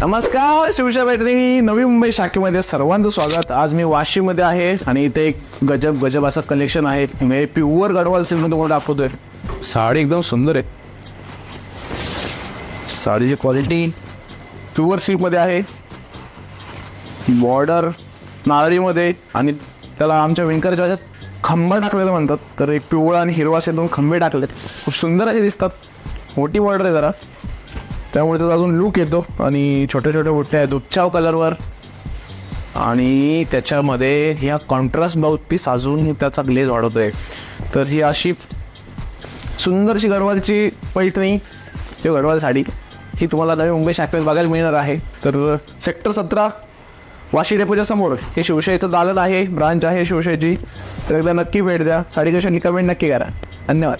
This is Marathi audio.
नमस्कार शिवशा पैठणी नवी मुंबई शाखेमध्ये सर्वांचं स्वागत. आज मी वाशीमध्ये आहे आणि इथे एक गजब गजब असं कलेक्शन आहे. म्हणजे प्युअर गडवाल सिल्कमध्ये तुम्हाला दाखवतोय. साडी एकदम सुंदर आहे. साडीची क्वालिटी प्युअर सिल्कमध्ये आहे. बॉर्डर नारळीमध्ये आणि त्याला आमच्या ह्याच्यात खंबा टाकलेलं म्हणतात. तर एक पिवळा आणि हिरवा असे दोन खंबे टाकलेत. खूप सुंदर असे दिसतात. मोठी बॉर्डर आहे जरा. त्यामुळे त्याचा अजून लुक येतो आणि छोटे छोटे बुट्टे आहेत उपचाव कलरवर आणि त्याच्यामध्ये ह्या कॉन्ट्रास्ट बाउथ पीस अजून त्याचा ग्लेज वाढवतोय. तर ही अशी सुंदरशी गरवालची पैठणी किंवा गरवाल साडी ही तुम्हाला नवी मुंबई शाखेत बघायला मिळणार आहे. तर सेक्टर सतरा वाशी डेपोच्या समोर हे शिवशाहीचं दालन आहे ब्रांच आहे शिवशाहीची. तर एकदा नक्की भेट द्या. साडी कशाने कमेंट नक्की करा. धन्यवाद.